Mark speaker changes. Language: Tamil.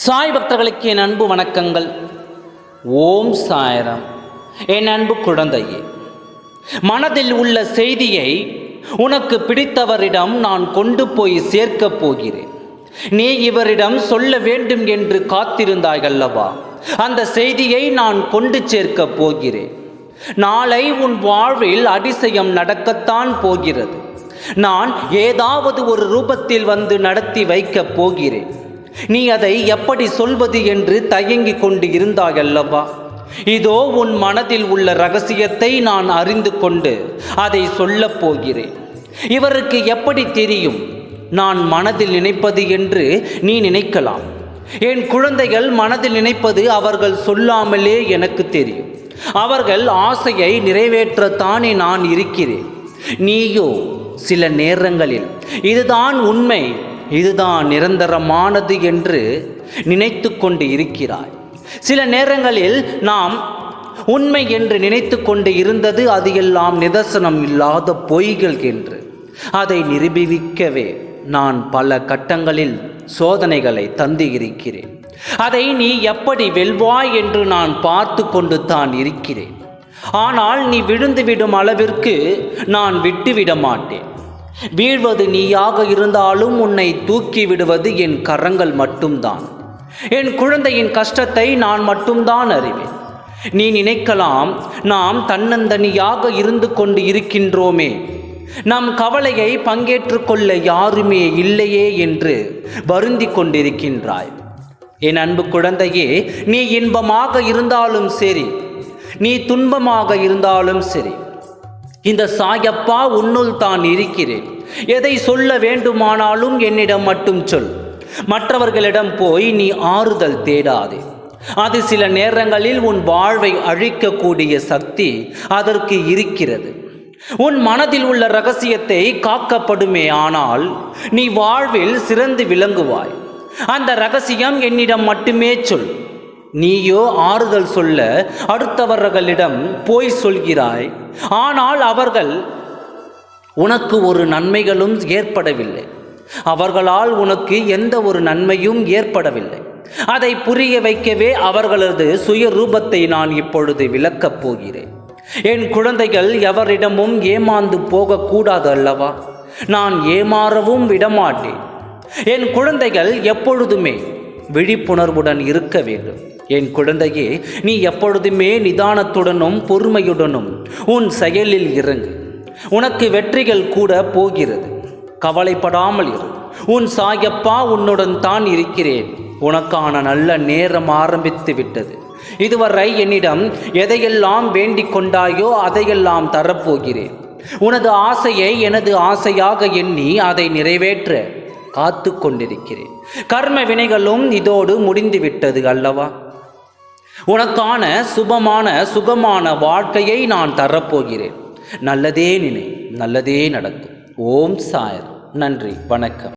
Speaker 1: சாய் பக்தர்களுக்கு என் அன்பு வணக்கங்கள். ஓம் சாயரம். என் அன்பு குழந்தையே மனதில் உள்ள செய்தியை உனக்கு பிடித்தவரிடம் நான் கொண்டு போய் சேர்க்கப் போகிறேன். நீ இவரிடம் சொல்ல வேண்டும் என்று காத்திருந்தாய் அல்லவா? அந்த செய்தியை நான் கொண்டு சேர்க்கப் போகிறேன். நாளை உன் வாழ்வில் அதிசயம் நடக்கத்தான் போகிறது. நான் ஏதாவது ஒரு ரூபத்தில் வந்து நடத்தி வைக்கப் போகிறேன். நீ அதை எப்படி சொல்வது என்று தயங்கிக் கொண்டு இருந்தாயல்லவா? இதோ உன் மனதில் உள்ள ரகசியத்தை நான் அறிந்து கொண்டு அதை சொல்லப் போகிறேன். இவருக்கு எப்படி தெரியும்? நான் மனதில் நினைப்பது என்று நீ நினைக்கலாம். என் குழந்தைகள் மனதில் நினைப்பது அவர்கள் சொல்லாமலே எனக்கு தெரியும். அவர்கள் ஆசையை நிறைவேற்றத்தானே நான் இருக்கிறேன். நீயோ சில நேரங்களில் இதுதான் உண்மை. இதுதான் நிரந்தரமானது என்று நினைத்து கொண்டு இருக்கிறாய். சில நேரங்களில் நாம் உண்மை என்று நினைத்து கொண்டு இருந்தது அது எல்லாம் நிதர்சனம் இல்லாத பொய்கள் என்று. அதை நிரூபிக்கவே நான் பல கட்டங்களில் சோதனைகளை தந்து இருக்கிறேன் அதை நீ எப்படி வெல்வாய் என்று நான் பார்த்து கொண்டு தான் இருக்கிறேன். ஆனால் நீ விழுந்துவிடும் அளவிற்கு நான் விட்டுவிட மாட்டேன். வீழ்வது நீயாக இருந்தாலும் உன்னை தூக்கி விடுவது என் கரங்கள் மட்டும்தான். என் குழந்தையின் கஷ்டத்தை நான் மட்டும்தான் அறிவேன். நீ நினைக்கலாம் நாம் தன்னந்தனியாக இருந்து கொண்டு இருக்கின்றோமே. நம் கவலையை பங்கேற்றுக்கொள்ள யாருமே இல்லையே என்று வருந்தி கொண்டிருக்கின்றாய். என் அன்பு குழந்தையே நீ இன்பமாக இருந்தாலும் சரி நீ துன்பமாக இருந்தாலும் சரி இந்த சாயப்பா உன்னுள் தான் இருக்கிறேன். எதை சொல்ல வேண்டுமானாலும் என்னிடம் மட்டும் சொல். மற்றவர்களிடம் போய் நீ ஆறுதல் தேடாதே. அது சில நேரங்களில் உன் வாழ்வை அழிக்கக்கூடிய சக்தி அதற்கு இருக்கிறது. உன் மனதில் உள்ள ரகசியத்தை காக்கப்படுமே ஆனால் நீ வாழ்வில் சிறந்து விளங்குவாய். அந்த ரகசியம் என்னிடம் மட்டுமே சொல். நீயோ ஆறுதல் சொல்ல அடுத்தவர்களிடம் போய் சொல்கிறாய். ஆனால் அவர்கள் உனக்கு ஒரு நன்மைகளும் ஏற்படவில்லை. அவர்களால் உனக்கு எந்த ஒரு நன்மையும் ஏற்படவில்லை. அதை புரிய வைக்கவே அவர்களது சுய ரூபத்தை நான் இப்பொழுது விளக்கப் போகிறேன். என் குழந்தைகள் எவரிடமும் ஏமாந்து போகக்கூடாது அல்லவா? நான் ஏமாறவும் விடமாட்டேன். என் குழந்தைகள் எப்பொழுதுமே விழிப்புணர்வுடன் இருக்க வேண்டும். என் குழந்தையே நீ எப்பொழுதுமே நிதானத்துடனும் பொறுமையுடனும் உன் செயலில் இறங்கு. உனக்கு வெற்றிகள் கூட போகிறது. கவலைப்படாமல் இரு. உன் சாயப்பா உன்னுடன் தான் இருக்கிறேன். உனக்கான நல்ல நேரம் ஆரம்பித்து விட்டது. இதுவரை என்னிடம் எதையெல்லாம் வேண்டிக் கொண்டாயோ அதையெல்லாம் தரப்போகிறேன். உனது ஆசையை எனது ஆசையாக எண்ணி அதை நிறைவேற்ற காத்து கொண்டிருக்கிறேன். கர்ம வினைகளும் இதோடு முடிந்துவிட்டது அல்லவா? உனக்கான சுபமான சுகமான வாழ்க்கையை நான் தரப்போகிறேன். நல்லதே நினை நல்லதே நடக்கும். ஓம் சாயர். நன்றி வணக்கம்.